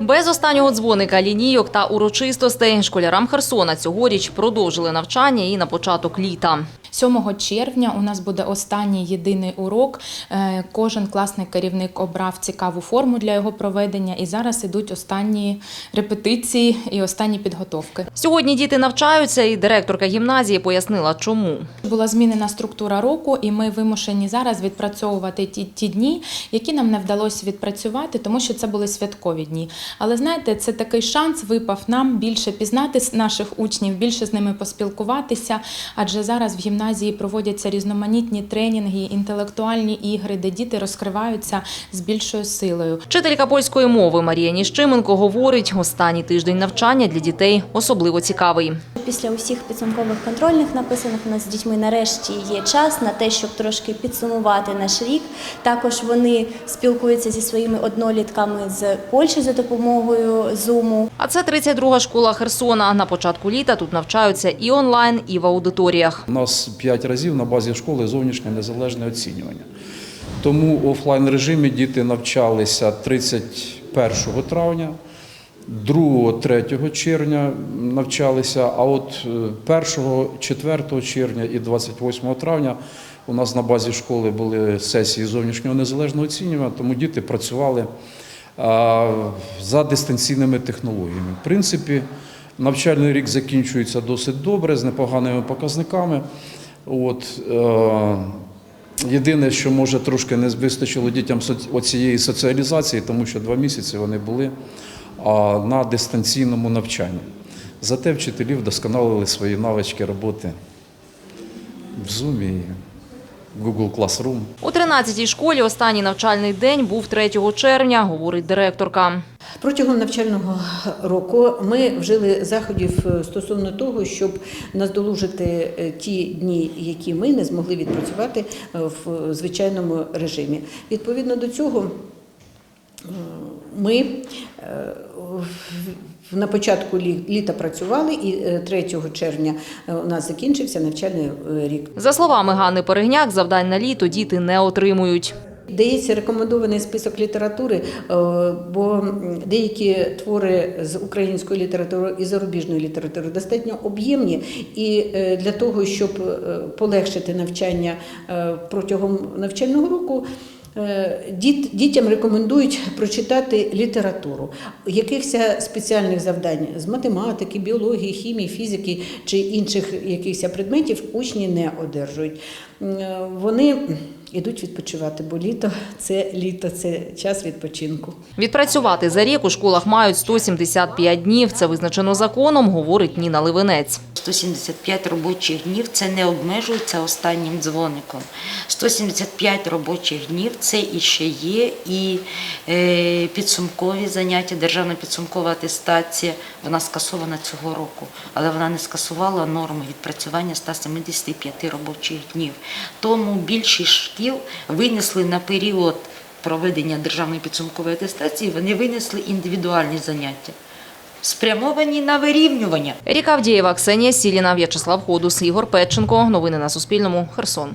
Без останнього дзвоника, лінійок та урочистостей школярам Херсона цьогоріч продовжили навчання і на початок літа. 7 червня у нас буде останній єдиний урок. Е, Кожен класний керівник обрав цікаву форму для його проведення, і зараз ідуть останні репетиції і останні підготовки. Сьогодні діти навчаються, і директорка гімназії пояснила, чому. Була змінена структура року, і ми вимушені зараз відпрацьовувати ті, ті дні, які нам не вдалося відпрацювати, тому що це були святкові дні. Але знаєте, це такий шанс випав нам більше пізнати наших учнів, більше з ними поспілкуватися. Адже зараз в гімназії проводяться різноманітні тренінги, інтелектуальні ігри, де діти розкриваються з більшою силою. Вчителька польської мови Марія Ніщименко говорить, останній тиждень навчання для дітей особливо цікавий. Після усіх підсумкових контрольних написаних у нас з дітьми нарешті є час на те, щоб трошки підсумувати наш рік. Також вони спілкуються зі своїми однолітками з Польщі за допомогою Zoom. А це 32-га школа Херсона. На початку літа тут навчаються і онлайн, і в аудиторіях. У нас 5 разів на базі школи зовнішнє незалежне оцінювання. Тому в офлайн режимі діти навчалися 31 травня, 2-3 червня навчалися, а от е, 1, 4 червня і 28 травня у нас на базі школи були сесії зовнішнього незалежного оцінювання, тому діти працювали за дистанційними технологіями. В принципі, навчальний рік закінчується досить добре, з непоганими показниками. От, е, єдине, що може трошки не вистачило дітям оцієї соціалізації, тому що два місяці вони були а, на дистанційному навчанні. Зате вчителі вдосконалили свої навички роботи в Zoom і Google Classroom. У 13-й школі останній навчальний день був 3 червня, говорить директорка. Протягом навчального року ми вжили заходів е, стосовно того, щоб наздолужити е, ті дні, які ми не змогли відпрацювати е, в звичайному режимі. Відповідно до цього, ми е, на початку лі- літа працювали, і е, 3 червня е, у нас закінчився навчальний е, рік. За словами Ганни Перегняк, завдань на літо діти не отримують. Дається рекомендований список літератури, е, бо деякі твори з української літератури і зарубіжної літератури достатньо об'ємні, і е, для того, щоб е, полегшити навчання е, протягом навчального року. Е, Діт, дітям рекомендують прочитати літературу. Якихось спеціальних завдань з математики, біології, хімії, фізики чи інших якихось предметів учні не одержують. Е, Вони йдуть відпочивати, бо літо це літо, це час відпочинку. Відпрацювати за рік у школах мають 175 днів. Це визначено законом, говорить Ніна Ливенець. 175 робочих днів це не обмежується останнім дзвоником. 175 робочих днів це і ще є і е, підсумкові заняття, державна підсумкова атестація. Вона скасована цього року, але вона не скасувала норми відпрацювання 175 робочих днів. Тому більшість шкіл винесли на період проведення державної підсумкової атестації, вони винесли індивідуальні заняття. Спрямовані на вирівнювання. Ріка Авдієва, Ксенія Сіліна, В'ячеслав Ходус, Ігор Петченко. Новини на Суспільному. Херсон.